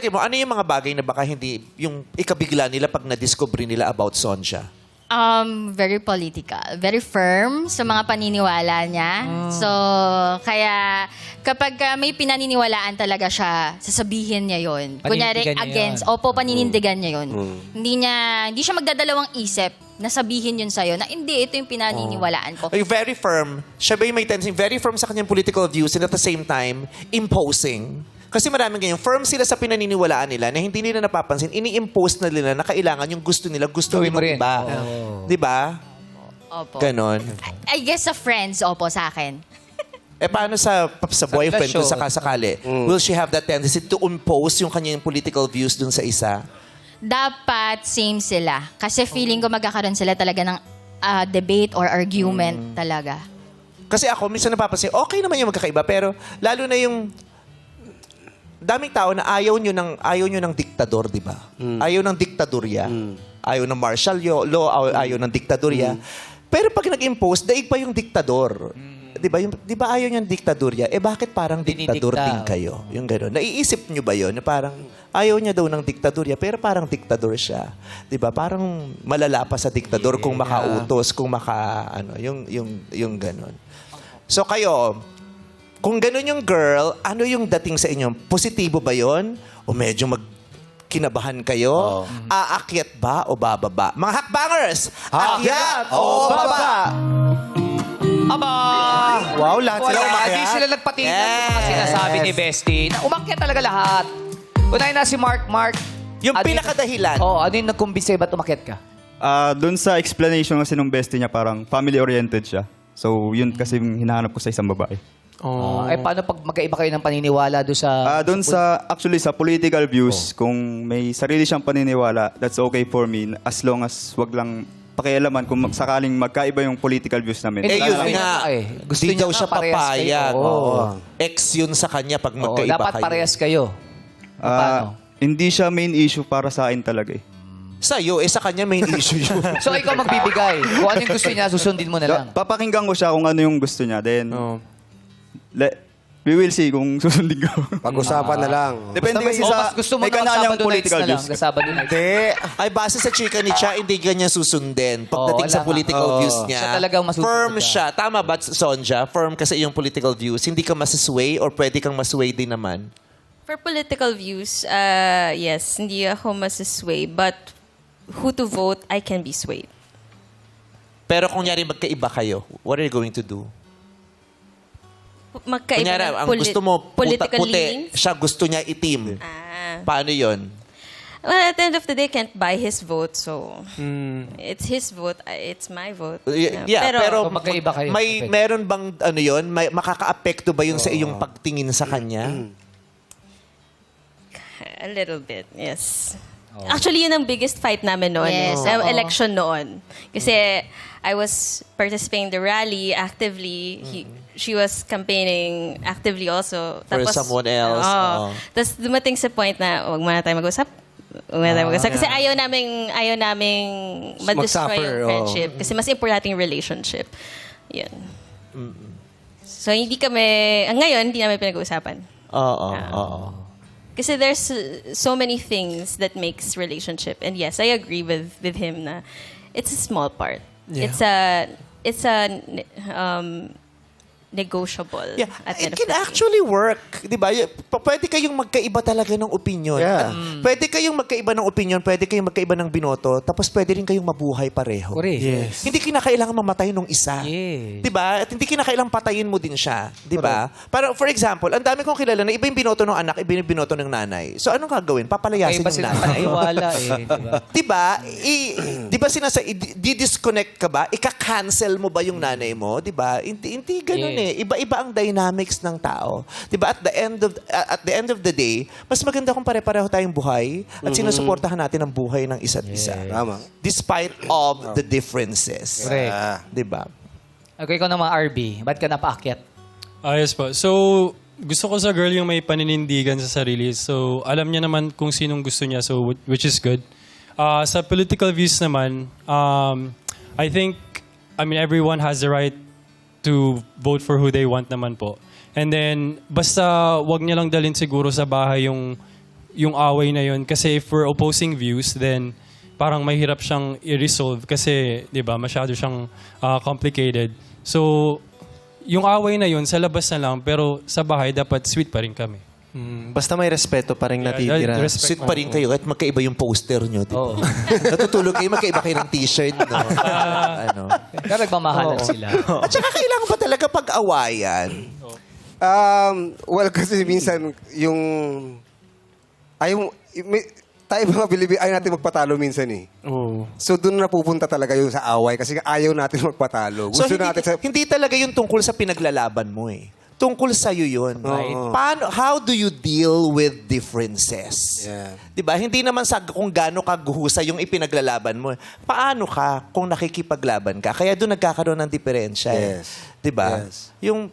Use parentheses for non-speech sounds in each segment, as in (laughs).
palagay mo, ano yung mga bagay na baka hindi, yung ikabigla nila pag na-discover nila about Sonja? Um, very political. Very firm sa mga paniniwala niya. So, kaya kapag uh, may pinaniniwalaan talaga siya, sasabihin niya yon. Kunyari, Paninindigan niya against, yun. opo, paninindigan niya yon. Hindi niya, hindi siya magdadalawang isip na sabihin yun sa'yo na hindi, ito yung pinaniniwalaan ko. Ay, very firm. Siya ba yung may tendency, very firm sa kanyang political views and at the same time, imposing. Kasi maraming ganyan. Firm sila sa pinaniniwalaan nila na hindi nila napapansin. Ini-impose na nila na kailangan yung gusto nila, gusto Gawin mo ng rin. iba. Di ba? Opo. Ganon. I guess sa friends, opo, sa akin. Eh paano sa sa boyfriend kung relasyon. sakasakali? Will she have that tendency to impose yung kanyang political views dun sa isa? Dapat same sila. Kasi feeling ko magkakaroon sila talaga ng ah, debate or argument talaga. Kasi ako, minsan napapansin, okay naman yung magkakaiba, pero lalo na yung daming tao na ayaw nyo ng, ayaw nyo ng diktador, di ba? Ayaw ng diktadorya. Ayaw ng martial law, ayaw, ayaw ng diktadorya. Pero pag nag-impose, daig pa yung diktador. Di ba? Yung, di ba ayaw niya ng diktadorya? Eh bakit parang diktador din kayo? Yung gano'n. Naiisip nyo ba yun? Na parang ayaw niya daw ng diktadorya, pero parang diktador siya. Di ba? Parang malala pa sa diktador kung makautos, kung maka, ano, yung, yung, yung gano'n. So kayo, kung gano'n yung girl, ano yung dating sa inyo? Positibo ba yon? O medyo mag kinabahan kayo? Aakyat ba o bababa? Mga hakbangers! Akyat o baba? Aba! Wow, lahat sila umakyat. Di sila nagpatingin Yes. sa mga sinasabi ni Bestie. Na umakyat talaga lahat. Unahin na si Mark. Mark. Yung ano pinakadahilan. Oo, oh, ano yung nagkumbisi? Ba't umakyat ka? Ah, doon sa explanation kasi nung bestie niya, parang family-oriented siya. So, yun kasi yung hinahanap ko sa isang babae. Oh. eh, paano pag magkaiba kayo ng paniniwala doon sa... Ah, doon sa, actually, sa political views, kung may sarili siyang paniniwala, that's okay for me, as long as wag lang pakialaman kung mag- sakaling magkaiba yung political views namin. Eh, Hindi, yun nga. eh. Gusto Di niya daw nga siya parehas papayag. kayo. Oo. Oo. Ex yun sa kanya pag Oo, magkaiba dapat kayo. parehas kayo. Ah, Paano? hindi siya main issue para sa akin talaga eh. Sa'yo, eh sa kanya main issue yun. (laughs) So, ikaw magbibigay. Kung ano yung gusto niya, susundin mo na lang. Papakinggan ko siya kung ano yung gusto niya. Then, le- we will see kung (laughs) susundin ko. Pag-usapan na lang. Depende kasi Oh, sa mas gusto mo may na kanya-kanyang Sabado nights political na lang. views. Sa Sabado nights. Hindi. Ay, base sa chika ni Cha, hindi ganyan susundin. Pagdating Oo, sa political. Oo. views niya, Siya talagang masusunod firm ka. siya. Tama ba, Sonja? Firm kasi yung political views. Hindi ka masasway or pwede kang masway din naman? For political views, uh, yes, hindi ako masasway. But who to vote, I can be swayed. Pero kung nyari magkaiba kayo, what are you going to do? Magkaiba Kunyari, ng ang poli- gusto mo puta, political puti, leanings. siya gusto niya itim. Ah. Paano yon? Well, at the end of the day, can't buy his vote. So, it's his vote. uh, It's my vote. Y- Yeah, pero, So, magkaiba kayo. may Pwede. meron bang ano yon? May makakaapekto ba yun sa iyong pagtingin sa kanya? A little bit, yes. Actually, yun ang biggest fight namin noon. Yes, eh. Oo. election noon. Kasi I was participating in the rally actively. He, she was campaigning actively also. For someone else, oo. Tapos dumating sa point na, huwag muna tayo mag-usap. Huwag muna tayo mag-usap. Kasi ayaw naming, ayaw naming ma-destroy Mag-suffer, yung oo. friendship. Kasi mas importante yung relationship. Yun. So, hindi kami, ah, ngayon, hindi namin pinag-uusapan. Oo, oo. Kasi there's uh, so many things that makes relationship. And yes, I agree with with him na it's a small part. It's a it's a um, negotiable. Yeah, at it can actually work. Di ba? Y- p- Pwede kayong magkaiba talaga ng opinion. Yeah. At Pwede kayong magkaiba ng opinion, pwede kayong magkaiba ng binoto, tapos pwede rin kayong mabuhay pareho. Correct. Yes. Hindi kinakailangan mamatay nung isa. Yes. 'Di ba? At hindi kinakailangan patayin mo din siya, 'di ba? Para for example, ang dami kong kilala na iba yung binoto ng anak, iba yung binoto ng nanay. So anong gagawin? Papalayasin Iba yung sila nanay. paniniwala eh. Diba? (laughs) 'Di ba? I- 'Di ba sinasa i- di-disconnect ka ba? Ika-cancel mo ba yung nanay mo, 'di ba? Hindi hindi ganoon Yes. Eh. Iba-iba ang dynamics ng tao. 'Di ba? At the end of at the end of the day, mas maganda kung pare-pareho tayong buhay at sinusuportahan natin ang buhay ng isa't isa. Tama. Despite of the differences. Correct. Ah. 'Di ba? Okay, ikaw naman, RB. Ba't ka napaakyat? Ayos po. So, gusto ko sa girl yung may paninindigan sa sarili. So, alam niya naman kung sinong gusto niya, so which is good. Ah, sa political views naman, um, I think, I mean, everyone has the right to vote for who they want naman po. And then, basta wag niya lang dalhin siguro sa bahay yung yung away na yun. Kasi if we're opposing views, then parang mahirap siyang i-resolve kasi, di ba, masyado siyang ah, complicated. So, yung away na yun, sa labas na lang, pero sa bahay, dapat sweet pa rin kami. Mm, basta may respeto pa rin Yeah, natitira. that- respect- Sweet pa rin kayo at magkaiba yung poster nyo, di ba? (laughs) Natutulog kayo, magkaiba kayo ng t-shirt, no? (laughs) ano. Kaya nagmamahalan sila. (laughs) At saka kailangan ba talaga pag-awayan? Um, well, kasi minsan, yung... Ayaw, may, tayo mga Bilibi, ayaw natin magpatalo minsan eh. Oo. So, doon napupunta talaga yung sa away kasi ayaw natin magpatalo. So, Gusto hindi, natin sa... hindi talaga yung tungkol sa pinaglalaban mo eh. Tungkol sa'yo yun. Right. Paano, how do you deal with differences? Yeah. 'Di ba? Hindi naman sa kung gaano ka guhusa yung ipinaglalaban mo. Paano ka kung nakikipaglaban ka? Kaya doon nagkakaroon ng diferensya. eh. Yes. 'Di ba? Yes. Yung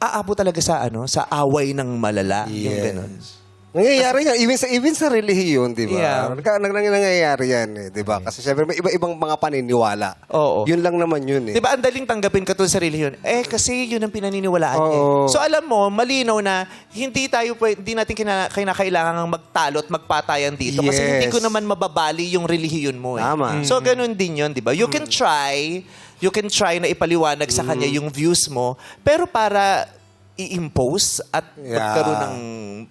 aabot talaga sa ano, sa away ng malala, yung Yes. ganun. Nangyayari yan. Even sa, even sa relihiyon, di ba? Yeah. Nang, nang, nangyayari yan, eh, di ba? Kasi syempre may iba-ibang mga paniniwala. Oo. Yun lang naman yun eh. Di ba ang daling tanggapin ka to sa relihiyon? Eh, kasi yun ang pinaniniwalaan niya. Oo. So alam mo, malinaw na hindi tayo pwede, hindi natin kina, kinakailangan magtalo at magpatayan dito kasi Yes. hindi ko naman mababali yung relihiyon mo. Eh. Tama. So ganun din yun, di ba? You can try, you can try na ipaliwanag sa kanya yung views mo, pero para i-impose at Yeah. magkaroon ng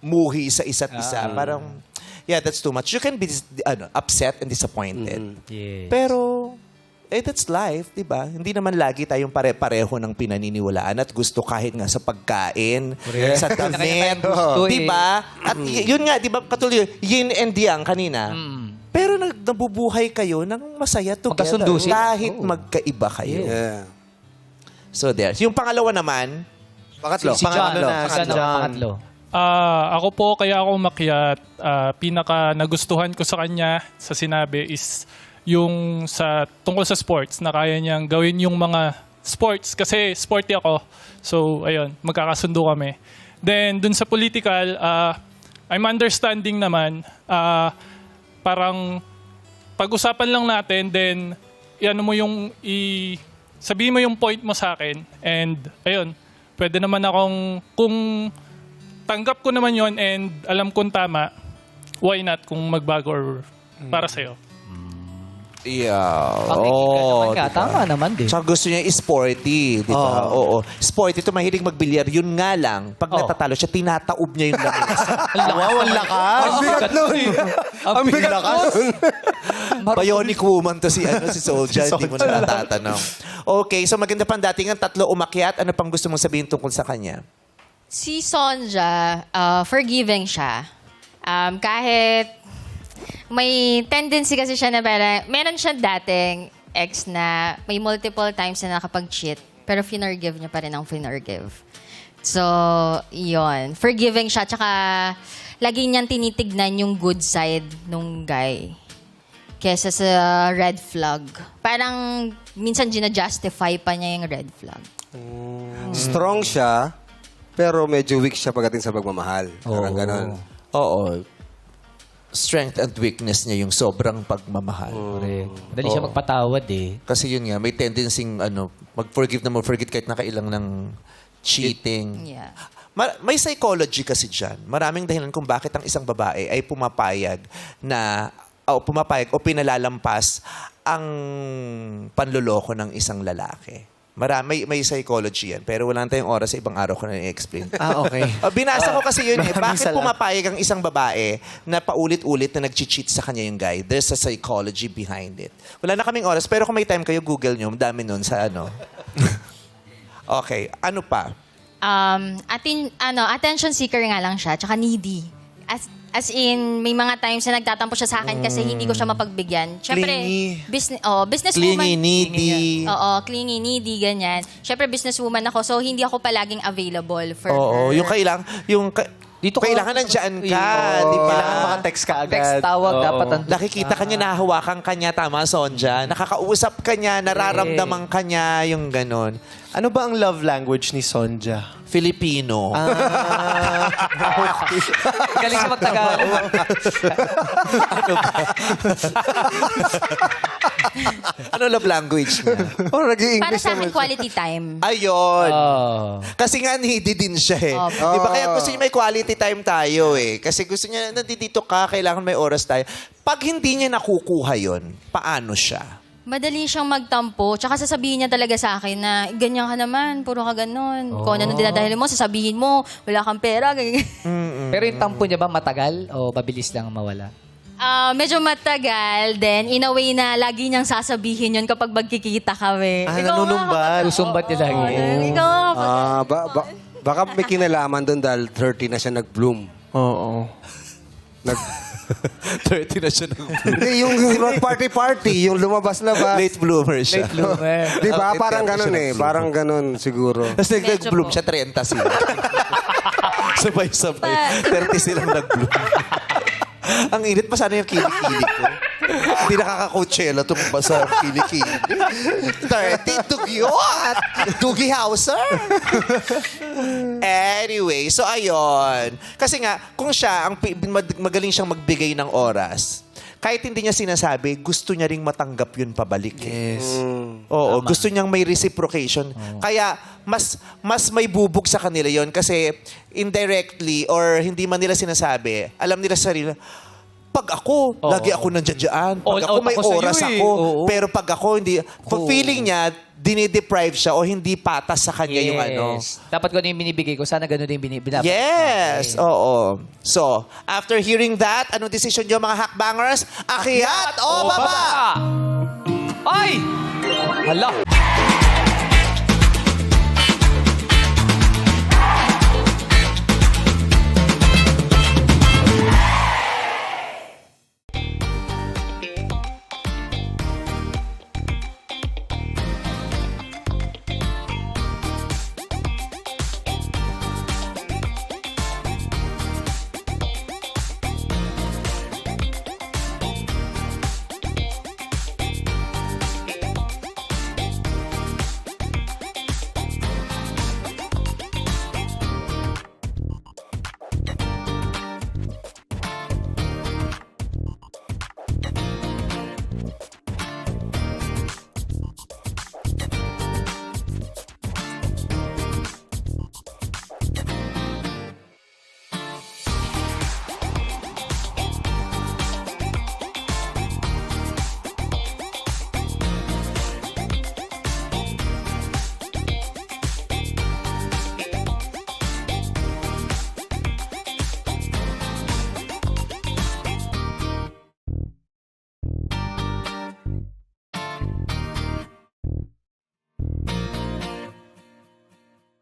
muhi sa isa't isa, parang, yeah, that's too much. You can be dis- ano, upset and disappointed. Yeah. Pero, eh, that's life, di ba? Hindi naman lagi tayong pare-pareho ng pinaniniwalaan at gusto kahit nga sa pagkain, sa (laughs) damit, di ba? At y- yun nga, di ba, katuloy, yin and yang kanina. Pero nag- nabubuhay kayo ng masaya together. Magkasundo sila. Kahit magkaiba kayo. Yeah. So there. Yung pangalawa naman, Pangatlo. Si John, Pangatlo na, Pangatlo. si John. Pangatlo. Ah, ako po kaya ako umakyat, ah, pinaka nagustuhan ko sa kanya sa sinabi is yung sa tungkol sa sports na kaya niyang gawin yung mga sports kasi sporty ako. So ayun, magkakasundo kami. Then dun sa political, ah, I'm understanding naman ah, parang pag-usapan lang natin then iano mo yung i sabihin mo yung point mo sa akin and ayun pwede naman akong kung tanggap ko naman yon and alam kong tama why not kung magbago or para sa'yo yeah. Pakikinggan naman ka. di ba? Tama naman din. Tsaka gusto niya sporty, di ba? Oo. Sporty ito, mahilig magbilyar. Yun nga lang, pag Oo. natatalo siya, tinataob niya yung lamesa. (laughs) Wow, ang lakas! Ang bigat nun! Ang bigat nun! Bionic woman to si ano si Soldier, hindi mo na natatanong. Okay, so maganda pang datingan, tatlo umakyat. Ano pang gusto mong sabihin tungkol sa kanya? Si Sonja, uh, forgiving siya. Um, kahit may tendency kasi siya na parang, meron siya dating ex na may multiple times na nakapag-cheat, pero finorgive niya pa rin ang finorgive. So, yon Forgiving siya, tsaka lagi niyang tinitignan yung good side nung guy kesa sa red flag. Parang minsan gina-justify pa niya yung red flag. Strong siya, pero medyo weak siya pagdating sa pagmamahal. Parang ganon. Oo. Strength and weakness niya yung sobrang pagmamahal. Correct. Madali siya magpatawad eh. Kasi yun nga, may tendency ano, mag-forgive na mag-forget kahit nakailang ng cheating. Yeah. Ma- may psychology kasi dyan. Maraming dahilan kung bakit ang isang babae ay pumapayag na o pumapayag o pinalalampas ang panloloko ng isang lalaki. Marami, may psychology yan. Pero wala na tayong oras sa ibang araw ko na i-explain. Ah, okay. Uh, (laughs) binasa ko kasi yun eh. Maraming Bakit salamat. pumapayag ang isang babae na paulit-ulit na nag-cheat sa kanya yung guy? There's a psychology behind it. Wala na kaming oras. Pero kung may time kayo, Google nyo. Dami nun sa ano. (laughs) okay. Ano pa? um, atin, ano, attention seeker nga lang siya, tsaka needy. As, as in, may mga times na nagtatampo siya sa akin kasi hindi ko siya mapagbigyan. Siyempre, Clingy. business, oh, businesswoman. Clingy, needy. Oo, clingy, needy, ganyan. Siyempre, businesswoman ako, so hindi ako palaging available for Oo, her. yung kailang, yung ka- Dito ka- kailangan nandiyan ka, Oo, di ba? Kailangan maka-text ka agad. Text tawag Oo. dapat ang Nakikita ka niya, nahahawakan ka niya, tama, Sonja? Nakakausap ka niya, nararamdaman ka niya, yung ganon. Ano ba ang love language ni Sonja? Filipino. (laughs) Galing sa magtagalog. (laughs) ano (laughs) (laughs) love language niya? Oh, Para nag-i-English sa akin, quality time. Ayun. Oh. Kasi nga needy din siya eh. Opo. Di ba? Kaya gusto niya may quality time tayo eh. Kasi gusto niya, nandito ka, kailangan may oras tayo. Pag hindi niya nakukuha yon paano siya? Madali siyang magtampo. Tsaka sasabihin niya talaga sa akin na, ganyan ka naman, puro ka ganun. Kung ano nung dinadahil mo, sasabihin mo, wala kang pera. (laughs) ganyan. Pero yung tampo niya ba matagal o mabilis lang mawala? Ah, medyo matagal, then in a way na lagi niyang sasabihin yun kapag magkikita kami. Ah, kapag- Susumbat niya lagi. Oo, Ikaw Ah, ba, ba, baka may kinalaman doon dahil 30 na siya nag-bloom. Oo. Nag, (laughs) 30 na siya nag Hindi, yung ba, party-party, yung lumabas-labas. Late bloomer siya. Late bloomer. (laughs) Di ba? Oh, Parang 30 ganun siya eh. nag-bloom. Parang ganun siguro. Tapos nag- Medyo nag-bloom po. siya, 30 sila. (laughs) Sabay-sabay. 30 silang nag-bloom. Ang init pa sana yung kilikili ko. Hindi nakaka-coachella tumumba sa kilikili. 30, dugyot! Dugi Hauser! anyway, so ayun. Kasi nga, kung siya, ang pi- mag- magaling siyang magbigay ng oras, kahit hindi niya sinasabi, gusto niya ring matanggap yun pabalik. eh. Yes. Oo, gusto niyang may reciprocation. Kaya mas mas may bubog sa kanila 'yon kasi indirectly or hindi man nila sinasabi, alam nila sa sarili, pag ako, lagi ako nandiyan. Pag All ako out may ako sa'yo oras eh. ako. Oo. Pero pag ako hindi, pag feeling niya, dinideprive siya o hindi patas sa kanya yung ano. Dapat ko yung binibigay ko. Sana ganun din binibigay. Yes, oo. So, after hearing that, anong decision niyo mga hakbangers? Akyat o baba? Ay! Hala!